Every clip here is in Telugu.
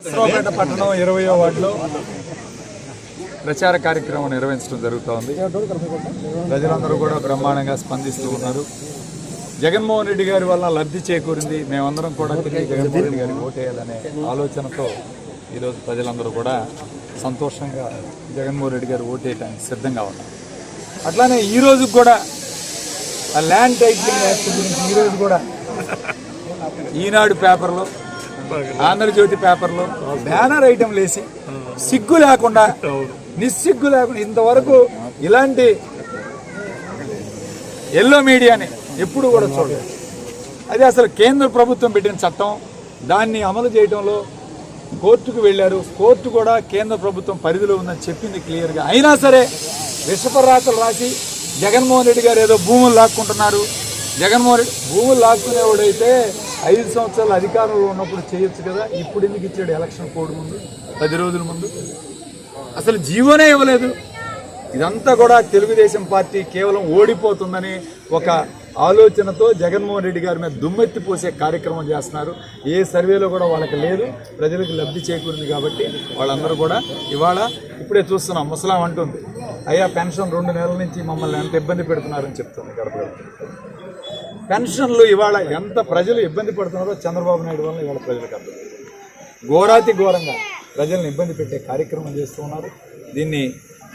నర్సరావుపేట పట్టణం ఇరవయో వార్డులో ప్రచార కార్యక్రమం నిర్వహించడం జరుగుతూ ఉంది ప్రజలందరూ కూడా బ్రహ్మాండంగా స్పందిస్తూ ఉన్నారు. జగన్మోహన్ రెడ్డి గారి వల్ల లబ్ధి చేకూరింది. మేమందరం కూడా తిరిగి జగన్మోహన్ రెడ్డి గారికి ఓటేయాలనే ఆలోచనతో ఈరోజు ప్రజలందరూ కూడా సంతోషంగా జగన్మోహన్ రెడ్డి గారు ఓటేయడానికి సిద్ధంగా ఉన్నారు. అట్లానే ఈరోజు కూడా ఆ ల్యాండ్ టైటిలింగ్ యాక్ట్ గురించి ఈరోజు కూడా ఈనాడు పేపర్లో ఆంధ్రజ్యోతి పేపర్లో బ్యానర్ ఐటమ్ లేసి సిగ్గు లేకుండా నిస్సిగ్గు లేకుండా ఇంతవరకు ఇలాంటి ఎల్లో మీడియాని ఎప్పుడు కూడా చూడలేదు. అది అసలు కేంద్ర ప్రభుత్వం పెట్టిన చట్టం. దాన్ని అమలు చేయడంలో కోర్టుకు వెళ్ళారు. కోర్టు కూడా కేంద్ర ప్రభుత్వం పరిధిలో ఉందని చెప్పింది క్లియర్గా. అయినా సరే విషపరాతలు రాసి జగన్మోహన్ రెడ్డి గారు ఏదో భూములు లాక్కుంటున్నారు. జగన్మోహన్ రెడ్డి భూములు లాక్కునేవాడైతే ఐదు సంవత్సరాలు అధికారంలో ఉన్నప్పుడు చేయొచ్చు కదా. ఇప్పుడు ఎందుకు ఇచ్చాడు ఎలక్షన్ కోడ్ ముందు? పది రోజుల ముందు? అసలు జీవోనే ఇవ్వలేదు. ఇదంతా కూడా తెలుగుదేశం పార్టీ కేవలం ఓడిపోతుందని ఒక ఆలోచనతో జగన్మోహన్ రెడ్డి గారి మీద దుమ్మెత్తి పోసే కార్యక్రమం చేస్తున్నారు. ఏ సర్వేలో కూడా వాళ్ళకి లేదు. ప్రజలకు లబ్ధి చేకూరింది కాబట్టి వాళ్ళందరూ కూడా ఇవాళ ఇప్పుడే చూస్తున్నాం. ముసలాం అంటుంది అయ్యా పెన్షన్ రెండు నెలల నుంచి మమ్మల్ని ఎంత ఇబ్బంది పెడుతున్నారని చెప్తుంది. గడప పెన్షన్లు ఇవాళ ఎంత ప్రజలు ఇబ్బంది పడుతున్నారో చంద్రబాబు నాయుడు వల్ల ఇవాళ ప్రజలకు అర్థం. ఘోరాతి ఘోరంగా ప్రజల్ని ఇబ్బంది పెట్టే కార్యక్రమం చేస్తూ ఉన్నారు. దీన్ని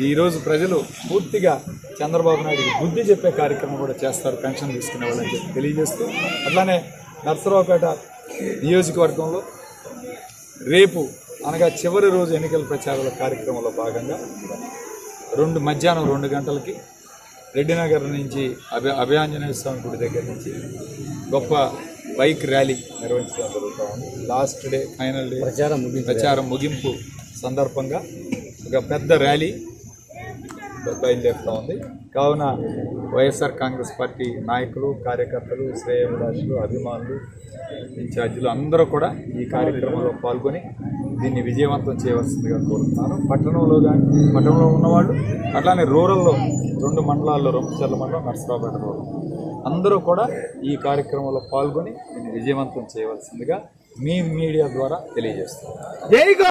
ఈరోజు ప్రజలు పూర్తిగా చంద్రబాబు నాయుడుకి బుద్ధి చెప్పే కార్యక్రమం కూడా చేస్తారు పెన్షన్ తీసుకునే వాళ్ళని చెప్పి తెలియజేస్తూ అట్లానే నర్సరావుపేట నియోజకవర్గంలో రేపు అనగా చివరి రోజు ఎన్నికల ప్రచారాల కార్యక్రమంలో భాగంగా రెండు మధ్యాహ్నం రెండు గంటలకి రెడ్డినగర్ నుంచి అభయ అభయాంజనేయ స్వామి గుడి దగ్గర నుంచి గొప్ప బైక్ ర్యాలీ నిర్వహించడం జరుగుతూ ఉంది లాస్ట్ డే ఫైనల్ డే ప్రచారం ప్రచారం ముగింపు సందర్భంగా ఒక పెద్ద ర్యాలీ బయలుదేరుతూ ఉంది కావున వైఎస్ఆర్ కాంగ్రెస్ పార్టీ నాయకులు కార్యకర్తలు శ్రేయభిలాషులు అభిమానులు ఇన్ఛార్జీలు అందరూ కూడా ఈ కార్యక్రమంలో పాల్గొని దీన్ని విజయవంతం చేయవలసిందిగా కోరుతున్నాను. పట్టణంలో కానీ పట్టణంలో ఉన్నవాళ్ళు అట్లానే రూరల్లో రెండు మండలాల్లో రొంపచర్ల మండలం నర్సరావుపేట రూరల్. అందరూ కూడా ఈ కార్యక్రమంలో పాల్గొని దీన్ని విజయవంతం చేయవలసిందిగా మీ మీడియా ద్వారా తెలియజేస్తున్నారు